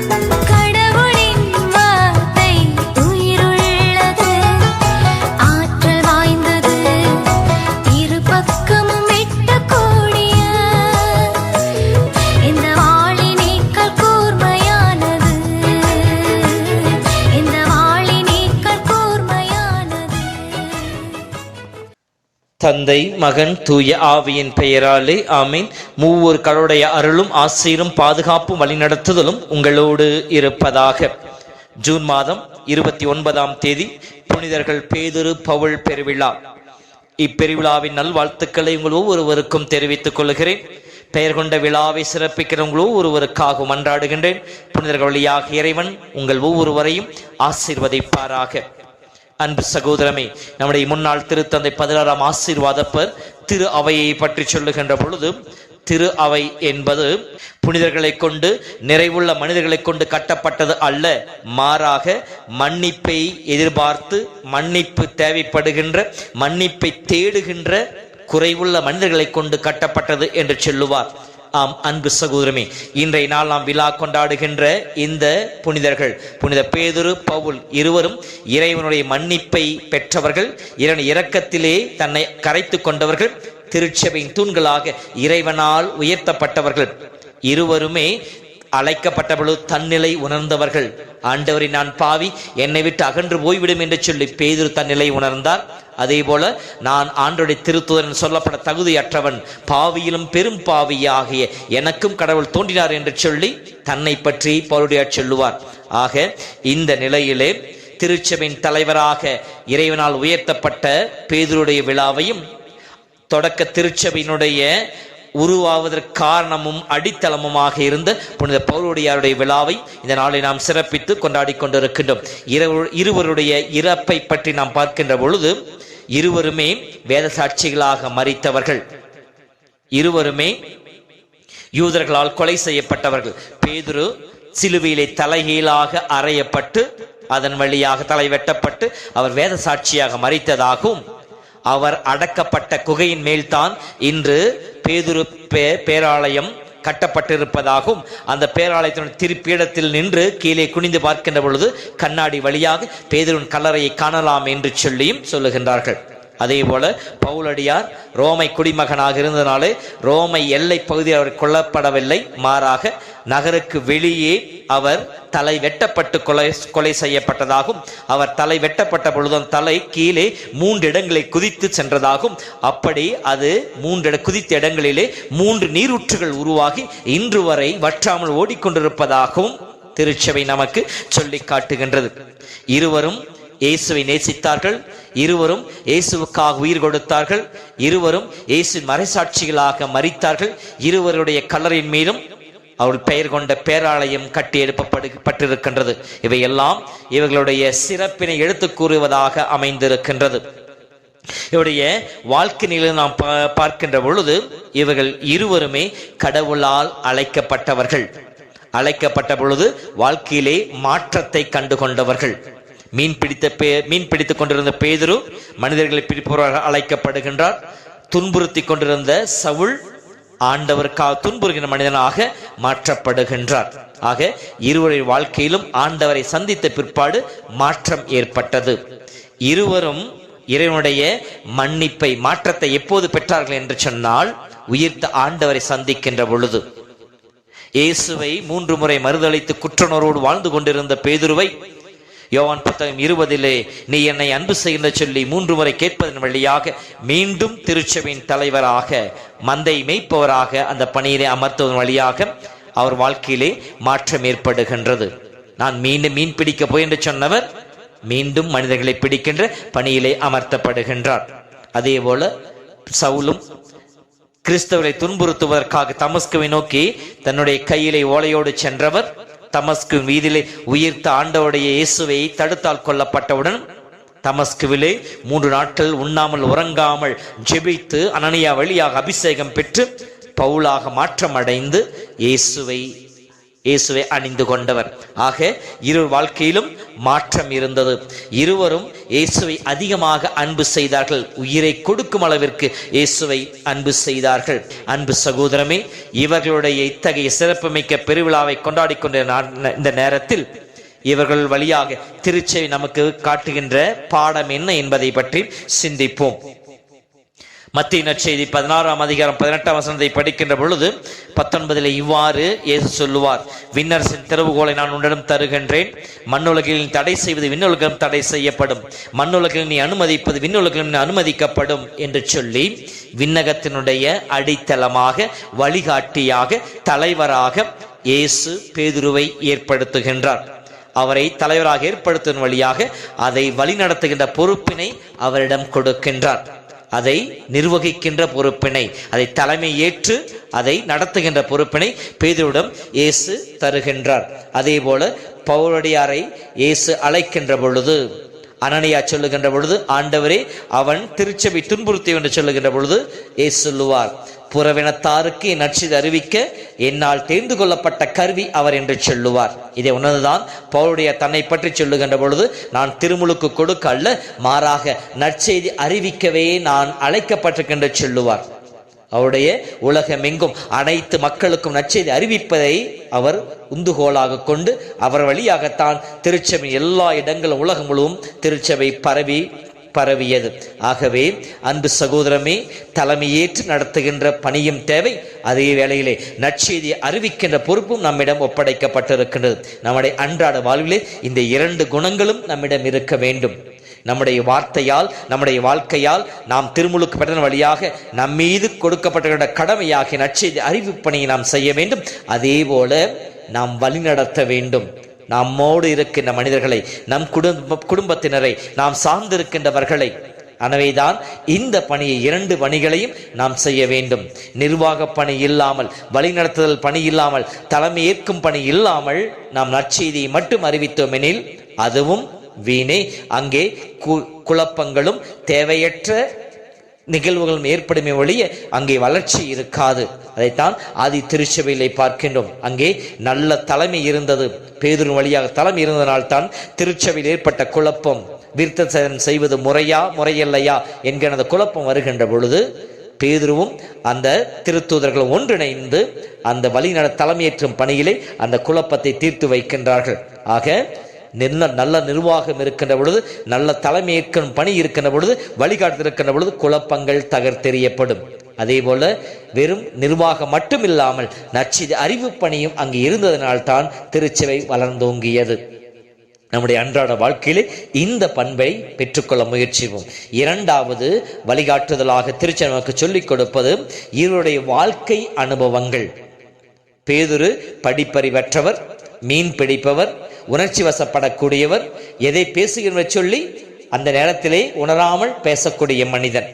Come தந்தை மகன் தூய ஆவியின் பெயராலே ஆமீன். மூவர் கடவுடைய அருளும் ஆசிரியரும் பாதுகாப்பும் வழிநடத்துதலும் உங்களோடு இருப்பதாக. ஜூன் மாதம் இருபத்தி ஒன்பதாம் தேதி புனிதர்கள் பேதுரு பவுல் பெருவிழா. இப்பெருவிழாவின் நல்வாழ்த்துக்களை உங்கள் ஒவ்வொருவருக்கும் தெரிவித்துக் கொள்கிறேன். பெயர் கொண்ட விழாவை சிறப்பிக்கிறவங்களோ ஒருவருக்காக மன்றாடுகின்றேன் புனிதர்கள் வழியாக இறைவன் உங்கள் ஒவ்வொருவரையும் ஆசீர்வதிப்பாராக. அன்பு சகோதரமே நம்முடைய முன்னாள் திருத்தந்தை பதினாறாம் ஆசீர்வாதப்பர் திரு அவையை பற்றி சொல்லுகின்ற பொழுது திரு அவை என்பது புனிதர்களை கொண்டு நிறைவுள்ள மனிதர்களை கொண்டு கட்டப்பட்டது அல்ல மாறாக மன்னிப்பை எதிர்பார்த்து மன்னிப்பு தேவைப்படுகின்ற மன்னிப்பை தேடுகின்ற குறைவுள்ள மனிதர்களை கொண்டு கட்டப்பட்டது என்று சொல்லுவார். ஆம் அன்பு சகோதரமே இன்றைய நாள் நாம் விழா கொண்டாடுகின்ற இந்த புனிதர்கள் புனித பேதுரு பவுல் இருவரும் இறைவனுடைய மன்னிப்பை பெற்றவர்கள் இறைவன் இரக்கத்திலே தன்னை கரைத்து கொண்டவர்கள் திருச்சபையின் தூண்களாக இறைவனால் உயர்த்தப்பட்டவர்கள். இருவருமே அழைக்கப்பட்ட பொழுது தன்னிலை உணர்ந்தவர்கள். ஆண்டவரை நான் பாவி என்னை விட்டு அகன்று போய்விடும் என்று சொல்லி பேதுரு தன்னிலை உணர்ந்தார். அதே போல நான் ஆண்டோடைய திருத்துதரன் சொல்லப்பட தகுதியற்றவன் பாவியிலும் பெரும் பாவியாகிய எனக்கும் கடவுள் தோன்றினார் என்று சொல்லி தன்னை பற்றி பவுலுடையார் சொல்லுவார். ஆக இந்த நிலையிலே திருச்சபையின் தலைவராக இறைவனால் உயர்த்தப்பட்ட பேதுருடைய விழாவையும் தொடக்க திருச்சபையினுடைய உருவாவதற்கு காரணமும் அடித்தளமுமாக இருந்த புனித பௌருடையாருடைய விழாவை இந்த நாளை நாம் சிறப்பித்து கொண்டாடி கொண்டிருக்கின்றோம். இரவு- இருவருடைய இறப்பை பற்றி நாம் பார்க்கின்ற பொழுது இருவருமே வேத சாட்சிகளாக மறித்தவர்கள். இருவருமே யூதர்களால் கொலை செய்யப்பட்டவர்கள். பேதுரு சிலுவையிலே தலைகீழாக அறையப்பட்டு அதன் வழியாக தலை வெட்டப்பட்டு அவர் வேத சாட்சியாக மறித்ததாகவும் அவர் அடக்கப்பட்ட குகையின் மேல்தான் இன்று பேதுரு பே பேராலயம் கட்டப்பட்டிருப்பதாகவும் அந்த பேராலயத்தினுடைய திருப்பீடத்தில் நின்று கீழே குனிந்து பார்க்கின்ற பொழுது கண்ணாடி வழியாக பேதுருவின் கல்லறையை காணலாம் என்று சொல்லியும் சொல்லுகின்றார்கள். அதே போல பவுலடியார் ரோமை குடிமகனாக இருந்தனாலே ரோமை எல்லை பகுதியில் அவர் கொல்லப்படவில்லை. மாறாக நகருக்கு வெளியே அவர் தலை வெட்டப்பட்டு கொலை கொலை செய்யப்பட்டதாகும். அவர் தலை வெட்டப்பட்ட பொழுதும் தலை கீழே மூன்று இடங்களை குதித்து சென்றதாகும். அப்படி அது மூன்று குதித்த இடங்களிலே மூன்று நீரூற்றுகள் உருவாகி இன்று வரை வற்றாமல் ஓடிக்கொண்டிருப்பதாகவும் திருச்சபை நமக்கு சொல்லி காட்டுகின்றது. இருவரும் இயேசுவை நேசித்தார்கள். இருவரும் இயேசுவுக்காக உயிர் கொடுத்தார்கள். இருவரும் இயேசு மறைசாட்சிகளாக மறித்தார்கள். இருவருடைய கல்லறையின் மீதும் அவள் பெயர் கொண்ட பேராலயம் கட்டி எழுப்பப்படு பட்டிருக்கின்றது. இவையெல்லாம் இவர்களுடைய சிறப்பினை எடுத்துக் கூறுவதாக அமைந்திருக்கின்றது. இவருடைய வாழ்க்கை நிலை நாம் பா- பார்க்கின்ற பொழுது இவர்கள் இருவருமே கடவுளால் அழைக்கப்பட்டவர்கள். அழைக்கப்பட்ட பொழுது வாழ்க்கையிலே மாற்றத்தை கண்டு கொண்டவர்கள் மீன் பிடித்த பே மீன் பிடித்துக் கொண்டிருந்த பேதுரு மனிதர்களை பிடிப்பவராக அழைக்கப்படுகின்றார். துன்புறுத்தி கொண்டிருந்த சவுல் ஆண்டவருக்காக துன்புறுகின்ற மனிதனாக மாற்றப்படுகின்றார். ஆக இருவரின் வாழ்க்கையிலும் ஆண்டவரை சந்தித்த பிற்பாடு மாற்றம் ஏற்பட்டது. இருவரும் இறைவனுடைய மன்னிப்பை மாற்றத்தை எப்போது பெற்றார்கள் என்று சொன்னால் உயிர்த்த ஆண்டவரை சந்திக்கின்ற பொழுது. இயேசுவை மூன்று முறை மறுதளித்து குற்றணரோடு வாழ்ந்து கொண்டிருந்த பேதுருவை யோவான் புத்தகம் இருபதிலே நீ என்னை அன்பு செய்கின்ற சொல்லி மூன்று முறை கேட்பதன் வழியாக மீண்டும் திருச்சபையின் தலைவராக மந்தை மெய்ப்பவராக அந்த பணியிலே அமர்த்துவதன் வழியாக அவர் வாழ்க்கையிலே மாற்றம் ஏற்படுகின்றது. நான் மீண்டும் மீன் பிடிக்க போய் என்று சொன்னவர் மீண்டும் மனிதர்களை பிடிக்கின்ற பணியிலே அமர்த்தப்படுகின்றார். அதே போல சவுலும் கிறிஸ்தவரை துன்புறுத்துவதற்காக தமஸ்குவை நோக்கி தன்னுடைய கையிலே ஓலையோடு சென்றவர் தமஸ்கு வீதியிலே உயிர்த்த ஆண்டவுடைய இயேசுவை தடுத்தால் கொல்லப்பட்டவுடன் தமஸ்குவிலே மூன்று நாட்கள் உண்ணாமல் உறங்காமல் ஜெபித்து அனனியா வழியாக அபிஷேகம் பெற்று பவுலாக மாற்றமடைந்து இயேசுவை இயேசுவை அணிந்து கொண்டவர். ஆக இரு வாழ்க்கையிலும் மாற்றம் இருந்தது. இருவரும் இயேசுவை அதிகமாக அன்பு செய்தார்கள். உயிரை கொடுக்கும் அளவிற்கு இயேசுவை அன்பு செய்தார்கள். அன்பு சகோதரமே இவர்களுடைய இத்தகைய சிறப்புமிக்க பெருவிழாவை கொண்டாடி கொண்ட இந்த நேரத்தில் இவர்கள் வழியாக திருச்செவி நமக்கு காட்டுகின்ற பாடம் என்ன என்பதை பற்றி சிந்திப்போம். மத்திய நற்செய்தி பதினாறாம் அதிகாரம் பதினெட்டாம் வசனத்தை படிக்கின்ற பொழுது பத்தொன்பதில் இவ்வாறு இயேசு சொல்லுவார் விண்ணரசின் திறவுகோலை நான் உன்னிடம் தருகின்றேன். மண்ணுலகில் நீ தடை செய்வது விண்ணுலகம் தடை செய்யப்படும். மண்ணுலகில் நீ அனுமதிப்பது விண்ணுலகில் நீ அனுமதிக்கப்படும் என்று சொல்லி விண்ணகத்தினுடைய அடித்தளமாக வழிகாட்டியாக தலைவராக இயேசு பேதுருவை ஏற்படுத்துகின்றார். அவரை தலைவராக ஏற்படுத்தும் வழியாக அதை வழிநடத்துகின்ற பொறுப்பினை அவரிடம் கொடுக்கின்றார். அதை நிர்வகிக்கின்ற பொறுப்பினை அதை தலைமை ஏற்று அதை நடத்துகின்ற பொறுப்பினை பேதுருவிடம் இயேசு தருகின்றார். அதே போல பவுலடியாரை இயேசு அழைக்கின்ற பொழுது அனனியா சொல்லுகின்ற பொழுது ஆண்டவரே அவன் திருச்சபை துன்புறுத்தி என்று சொல்லுகின்ற பொழுது ஏ சொல்லுவார் புறவினத்தாருக்கு என் நற்செய்தி அறிவிக்க என்னால் தெரிந்து கொள்ளப்பட்ட கருவி அவர் என்று சொல்லுவார். இதை உணர்ந்துதான் பவுளுடைய தன்னை பற்றி சொல்லுகின்ற பொழுது நான் திருமுழுக்கு கொடுக்க அல்ல மாறாக நற்செய்தி அறிவிக்கவே நான் அழைக்கப்பட்டிருக்கின்ற சொல்லுவார். அவருடைய உலகமெங்கும் அனைத்து மக்களுக்கும் நற்செய்தி அறிவிப்பதை அவர் உந்துகோலாக கொண்டு அவர் வழியாகத்தான் திருச்சபை எல்லா இடங்களும் உலகம் முழுவதும் திருச்சபை பரவி பரவியது. ஆகவே அன்பு சகோதரமே தலைமையேற்று நடத்துகின்ற பணியும் தேவை. அதே வேளையிலே நற்செய்தியை அறிவிக்கின்ற பொறுப்பும் நம்மிடம் ஒப்படைக்கப்பட்டிருக்கின்றது. நம்முடைய அன்றாட வாழ்விலே இந்த இரண்டு குணங்களும் நம்மிடம் இருக்க வேண்டும். நம்முடைய வார்த்தையால் நம்முடைய வாழ்க்கையால் நாம் திருமுழுக்கு பெற்ற வழியாக நம் மீது கொடுக்கப்பட்ட கடமையாகிய நற்செய்தி அறிவிப்பணியை நாம் செய்ய வேண்டும். அதே போல நாம் வழிநடத்த வேண்டும். நம்மோடு இருக்கின்ற மனிதர்களை நம் குடும்ப குடும்பத்தினரை நாம் சார்ந்திருக்கின்றவர்களை எனவேதான் இந்த பணியை இரண்டு பணிகளையும் நாம் செய்ய வேண்டும். நிர்வாக பணி இல்லாமல் வழிநடத்துதல் பணி இல்லாமல் தலைமை ஏற்கும் பணி இல்லாமல் நாம் நற்செய்தியை மட்டும் அறிவித்தோம் எனில் அதுவும் வீணே. அங்கே கு- குழப்பங்களும் தேவையற்ற நிகழ்வுகளும் ஏற்படுமே ஒழிய அங்கே வளர்ச்சி இருக்காது. அதைத்தான் ஆதி திருச்சபையிலே பார்க்கின்றோம். அங்கே நல்ல தலைமை இருந்தது. பேதுரு வழியாக தலைமை இருந்ததனால்தான் திருச்சபையில் ஏற்பட்ட குழப்பம். விருத்தசேதனம் செய்வது முறையா முறையில்லையா என்கிற அந்த குழப்பம் வருகின்ற பொழுது பேதுருவும் அந்த திருத்தூதர்களும் ஒன்றிணைந்து அந்த வழிநட தலைமையேற்றும் பணியிலே அந்த குழப்பத்தை தீர்த்து வைக்கின்றார்கள். ஆக நல்ல நல்ல நிர்வாகம் இருக்கின்ற பொழுது நல்ல தலைமை ஏற்கும் பணி இருக்கின்ற பொழுது வழிகாட்டு பொழுது குழப்பங்கள் தகர்த்தெறியப்படும். அதே போல வெறும் நிர்வாகம் மட்டும் இல்லாமல் நச்சு அறிவு பணியும் அங்கு இருந்ததனால்தான் திருச்சபை வளர்ந்தோங்கியது. நம்முடைய அன்றாட வாழ்க்கையிலே இந்த பண்பை பெற்றுக்கொள்ள முயற்சிப்போம். இரண்டாவது வழிகாட்டுதலாக திருச்சி நமக்கு சொல்லிக் கொடுப்பது இவருடைய வாழ்க்கை அனுபவங்கள். பேதுரு படிப்பறிவற்றவர் மீன் பிடிப்பவர் உணர்ச்சி வசப்படக்கூடியவர் எதை பேசுகின்ற சொல்லி அந்த நேரத்திலே உணராமல் பேசக்கூடிய மனிதன்.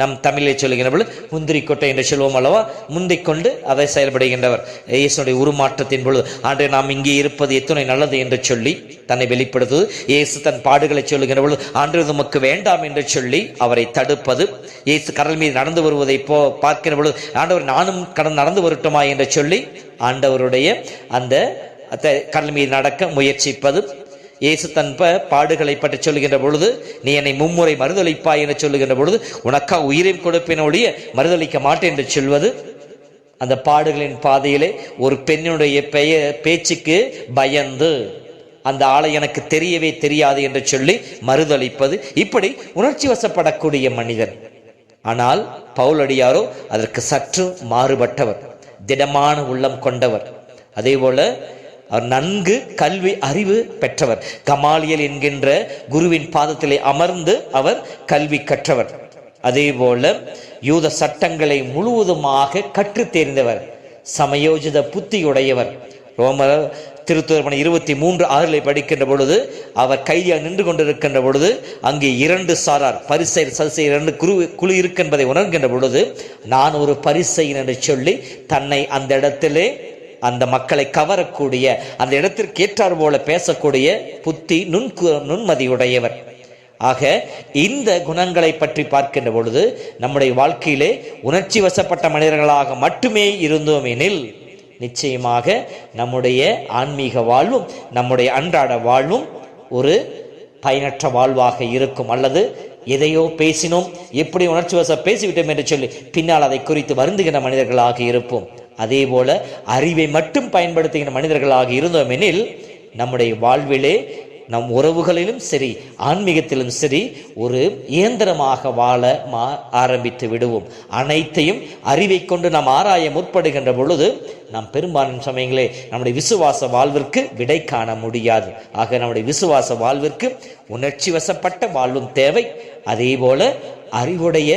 நம் தமிழில் சொல்லுகின்ற பொழுது முந்திரி கொட்டை என்று சொல்வோம் அல்லவா? முந்திக் கொண்டு அதை செயல்படுகின்றவர். இயேசுடைய உருமாற்றத்தின் பொழுது ஆண்டு நாம் இங்கே இருப்பது எத்தனை நல்லது என்று சொல்லி தன்னை வெளிப்படுத்துவது. இயேசு தன் பாடுகளை சொல்லுகின்ற பொழுது ஆண்டு நமக்கு வேண்டாம் என்று சொல்லி அவரை தடுப்பது. இயேசு கடல் மீது நடந்து வருவதை போ பார்க்கிற பொழுது ஆண்டவர் நானும் கடந்து நடந்து வரட்டுமா என்று சொல்லி ஆண்டவருடைய அந்த அந்த கடல் மீது நடக்க முயற்சிப்பது இயேசு தன் பாடுகளை பற்றி சொல்லுகின்ற பொழுது நீ என்னை மும்முறை மறுதளிப்பாய் என்று சொல்லுகின்ற பொழுது உனக்கா உயிரையும் கொடுப்பேன் ஒழிய மறுதளிக்க மாட்டேன் என்று சொல்வது அந்த பாடுகளின் பாதையிலே ஒரு பெண்ணுடைய பெயர் பேச்சுக்கு பயந்து அந்த ஆளை எனக்கு தெரியவே தெரியாது என்று சொல்லி மறுதளிப்பது இப்படி உணர்ச்சி வசப்படக்கூடிய மனிதன். ஆனால் பவுலடியாரோ அதற்கு சற்று மாறுபட்டவர் திடமான உள்ளம் கொண்டவர். அதே போல அவர் நன்கு கல்வி அறிவு பெற்றவர். கமாலியல் என்கின்ற குருவின் பாதத்திலே அமர்ந்து அவர் கல்வி கற்றவர். அதேபோல யூத சட்டங்களை முழுவதுமாக கற்று தேர்ந்தவர். சமயோஜித புத்தியுடையவர். ரோமர் திருத்துவர்மனை இருபத்தி மூன்று ஆறிலே படிக்கின்ற பொழுது அவர் கைதியாக நின்று கொண்டிருக்கின்ற பொழுது அங்கே இரண்டு சாரார் பரிசை சரிசை இரண்டு குரு குழு இருக்கின்றதை உணர்கின்ற பொழுது நான் ஒரு பரிசையின் என்று சொல்லி தன்னை அந்த இடத்திலே அந்த மக்களை கவரக்கூடிய அந்த இடத்திற்கு ஏற்றார் போல பேசக்கூடிய புத்தி நுண்கு நுண்மதியுடையவர். ஆக இந்த குணங்களை பற்றி பார்க்கின்ற பொழுது நம்முடைய வாழ்க்கையிலே உணர்ச்சி வசப்பட்ட மனிதர்களாக மட்டுமே இருந்தோம் எனில் நிச்சயமாக நம்முடைய ஆன்மீக வாழ்வும் நம்முடைய அன்றாட வாழ்வும் ஒரு பயனற்ற வாழ்வாக இருக்கும். அல்லது எதையோ பேசினோம் எப்படி உணர்ச்சி வச பேசிவிட்டோம் என்று சொல்லி பின்னால் அதை குறித்து வருந்துகின்ற மனிதர்களாக இருப்போம். அதே போல அறிவை மட்டும் பயன்படுத்துகின்ற மனிதர்களாக இருந்தோம் எனில் நம்முடைய வாழ்விலே நம் உறவுகளிலும் சரி ஆன்மீகத்திலும் சரி ஒரு இயந்திரமாக வாழ மா ஆரம்பித்து விடுவோம். அனைத்தையும் அறிவை கொண்டு நாம் ஆராய முற்படுகின்ற பொழுது நாம் பெரும்பாலான சமயங்களே நம்முடைய விசுவாச வாழ்விற்கு விடை காண முடியாது. ஆக நம்முடைய விசுவாச வாழ்விற்கு உணர்ச்சி வசப்பட்ட வாழ்வும் தேவை. அதே போல அறிவுடைய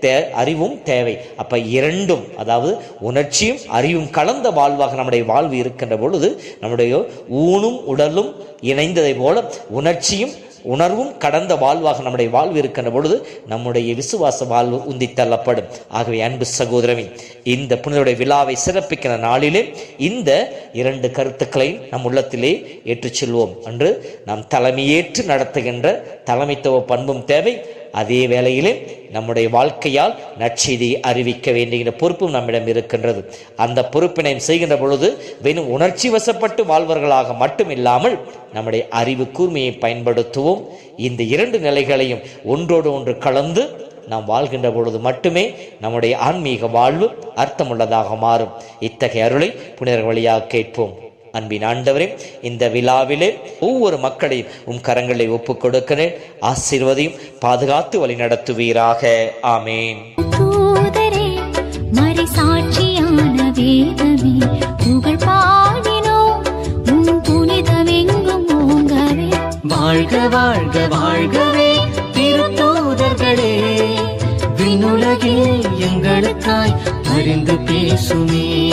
தே அறிவும் தேவை. அப்போ இரண்டும் அதாவது உணர்ச்சியும் அறிவும் கலந்த வாழ்வாக நம்முடைய வாழ்வு இருக்கின்ற பொழுது நம்முடைய ஊனும் உடலும் இணைந்ததை போல உணர்ச்சியும் உணர்வும் கடந்த வாழ்வாக நம்முடைய வாழ்வு இருக்கின்ற பொழுது நம்முடைய விசுவாச வாழ்வு உந்தி தள்ளப்படும். ஆகவே அன்பு சகோதரமே இந்த புனிதருடைய விழாவை சிறப்பிக்கிற நாளிலே இந்த இரண்டு கருத்துக்களையும் நம் உள்ளத்திலே ஏற்றுச் செல்வோம். அன்று நாம் தலைமையேற்று நடத்துகின்ற தலைமைத்துவ பண்பும் தேவை அதே வேளையிலே நம்முடைய வாழ்க்கையால் நற்செய்தியை அறிவிக்க வேண்டிய பொறுப்பும் நம்மிடம் இருக்கின்றது. அந்த பொறுப்பினை செய்கின்ற பொழுது வெறும் உணர்ச்சி வசப்பட்டு வாழ்வர்களாக மட்டும் இல்லாமல் நம்முடைய அறிவு கூர்மையை பயன்படுத்துவோம். இந்த இரண்டு நிலைகளையும் ஒன்றோடு ஒன்று கலந்து நாம் வாழ்கின்ற பொழுது மட்டுமே நம்முடைய ஆன்மீக வாழ்வு அர்த்தமுள்ளதாக மாறும். இத்தகைய அருளை புனிதர் வழியாக கேட்போம். அன்பின் ஆண்டவரே இந்த விழாவிலே ஒவ்வொரு மக்களையும் உம் கரங்களை ஒப்புக் கொடுக்கிறேன். ஆசீர்வதியும் பாதுகாத்து வழி நடத்துவீராக. ஆமேன். வாழ்க வாழ்க வாழ்கவே திருத்தூதர்களே. விண்ணுலகில் எங்களுக்காய் பரிந்து பேசுமே.